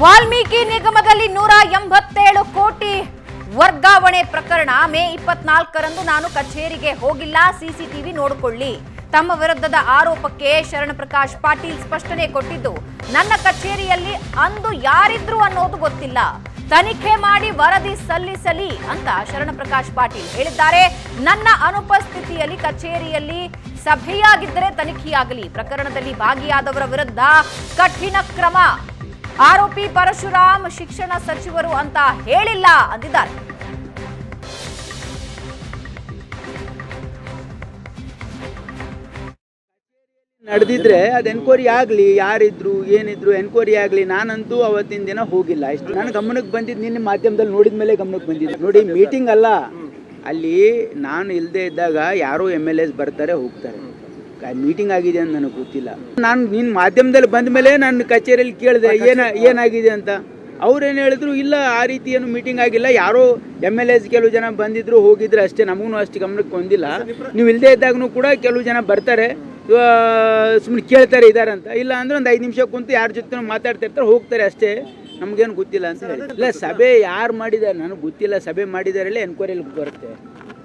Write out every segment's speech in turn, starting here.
ವಾಲ್ಮೀಕಿ ನಿಗಮದಲ್ಲಿ ನೂರ ಎಂಬತ್ತೇಳು ಕೋಟಿ ವರ್ಗಾವಣೆ ಪ್ರಕರಣ ಮೇ ಇಪ್ಪತ್ನಾಲ್ಕರಂದು ನಾನು ಕಚೇರಿಗೆ ಹೋಗಿಲ್ಲ. ಸಿಸಿಟಿವಿ ನೋಡಿಕೊಳ್ಳಿ. ತಮ್ಮ ವಿರುದ್ಧದ ಆರೋಪಕ್ಕೆ ಶರಣಪ್ರಕಾಶ್ ಪಾಟೀಲ್ ಸ್ಪಷ್ಟನೆ ಕೊಟ್ಟಿದ್ದು, ನನ್ನ ಕಚೇರಿಯಲ್ಲಿ ಅಂದು ಯಾರಿದ್ರು ಅನ್ನೋದು ಗೊತ್ತಿಲ್ಲ. ತನಿಖೆ ಮಾಡಿ ವರದಿ ಸಲ್ಲಿಸಲಿ ಅಂತ ಶರಣ ಪ್ರಕಾಶ್ ಪಾಟೀಲ್ ಹೇಳಿದ್ದಾರೆ. ನನ್ನ ಅನುಪಸ್ಥಿತಿಯಲ್ಲಿ ಕಚೇರಿಯಲ್ಲಿ ಸಭೆಯಾಗಿದ್ದರೆ ತನಿಖೆಯಾಗಲಿ. ಪ್ರಕರಣದಲ್ಲಿ ಭಾಗಿಯಾದವರ ವಿರುದ್ಧ ಕಠಿಣ ಕ್ರಮ. ಆರೋಪಿ ಪರಶುರಾಮ್ ಶಿಕ್ಷಣ ಸಚಿವರು ಅಂತ ಹೇಳಿಲ್ಲ ಅಂದಿದ್ದಾರೆ. ನಡೆದಿದ್ರೆ ಅದು ಎನ್ಕ್ವೈರಿ ಆಗಲಿ, ಯಾರಿದ್ರು, ಏನಿದ್ರು ಎನ್ಕ್ವೈರಿ ಆಗಲಿ, ನಾನಂತೂ ಅವತ್ತಿನ ದಿನ ಹೋಗಿಲ್ಲ. ಇಷ್ಟು ನಾನು ಗಮನಕ್ಕೆ ಬಂದಿದ್ದು ನಿನ್ನ ಮಾಧ್ಯಮದಲ್ಲಿ ನೋಡಿದ ಮೇಲೆ ಗಮನಕ್ಕೆ ಬಂದಿದ್ದು ನೋಡಿ ಮೀಟಿಂಗ್ ಅಲ್ಲ. ಅಲ್ಲಿ ನಾನು ಇಲ್ಲದೆ ಇದ್ದಾಗ ಯಾರು ಎಂ ಎಲ್ ಎಸ್ ಬರ್ತಾರೆ, ಹೋಗ್ತಾರೆ. ಮೀಟಿಂಗ್ ಆಗಿದೆ ಅಂತ ನನಗೆ ಗೊತ್ತಿಲ್ಲ. ನಾನು ನಿನ್ನ ಮಾಧ್ಯಮದಲ್ಲಿ ಬಂದ ಮೇಲೆ ನನ್ನ ಕಚೇರಿಯಲ್ಲಿ ಕೇಳಿದೆ ಏನ ಏನಾಗಿದೆ ಅಂತ. ಅವ್ರೇನು ಹೇಳಿದ್ರು ಇಲ್ಲ ಆ ರೀತಿ ಏನು ಮೀಟಿಂಗ್ ಆಗಿಲ್ಲ. ಯಾರೋ ಎಂ ಎಲ್ ಎಸ್ ಕೆಲವು ಜನ ಬಂದಿದ್ರು ಹೋಗಿದ್ರು ಅಷ್ಟೇ. ನಮಗೂ ಅಷ್ಟು ಗಮನಕ್ಕೆ ಬಂದಿಲ್ಲ. ನೀವು ಇಲ್ಲದೆ ಇದ್ದಾಗೂ ಕೂಡ ಕೆಲವು ಜನ ಬರ್ತಾರೆ. ಸುಮ್ಮನೆ ಕೇಳ್ತಾರೆ ಇದಾರೆ ಅಂತ. ಇಲ್ಲ ಅಂದ್ರೆ ಒಂದು ಐದು ನಿಮಿಷ ಕುಂತು ಯಾರ ಜೊತೆ ಮಾತಾಡ್ತಿರ್ತಾರೆ ಹೋಗ್ತಾರೆ ಅಷ್ಟೇ. ನಮಗೇನು ಗೊತ್ತಿಲ್ಲ ಅಂತ ಹೇಳಿ. ಇಲ್ಲ ಸಭೆ ಯಾರು ಮಾಡಿದ್ದಾರೆ ನನಗೆ ಗೊತ್ತಿಲ್ಲ. ಸಭೆ ಮಾಡಿದಾರಲ್ಲೇ ಎನ್ಕ್ವೈರಿಯಲ್ಲಿ ಬರುತ್ತೆ.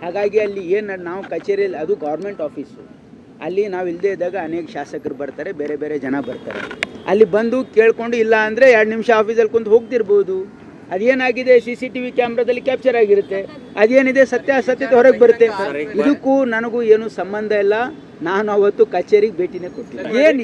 ಹಾಗಾಗಿ ಅಲ್ಲಿ ಏನು ನಾವು ಕಚೇರಿಯಲ್ಲಿ ಅದು ಗೌರ್ಮೆಂಟ್ ಆಫೀಸು ಅಲ್ಲಿ ನಾವು ಇಲ್ಲದೇ ಇದ್ದಾಗ ಅನೇಕ ಶಾಸಕರು ಬರ್ತಾರೆ ಬೇರೆ ಬೇರೆ ಜನ ಬರ್ತಾರೆ. ಅಲ್ಲಿ ಬಂದು ಕೇಳಿಕೊಂಡು ಇಲ್ಲ ಅಂದರೆ ಎರಡು ನಿಮಿಷ ಆಫೀಸಲ್ಲಿ ಕುಂತು ಹೋಗ್ತಿರ್ಬೋದು. ಅದೇನಾಗಿದೆ ಸಿ ಸಿ ಟಿ ವಿ ಕ್ಯಾಮ್ರಾದಲ್ಲಿ ಕ್ಯಾಪ್ಚರ್ ಆಗಿರುತ್ತೆ. ಅದೇನಿದೆ ಸತ್ಯ ಅಸತ್ಯತೆ ಹೊರಗೆ ಬರುತ್ತೆ. ಇದಕ್ಕೂ ನನಗೂ ಏನು ಸಂಬಂಧ ಇಲ್ಲ. ನಾನು ಅವತ್ತು ಕಚೇರಿಗೆ ಭೇಟಿನೇ ಕೊಟ್ಟಿಲ್ಲ. ಏನು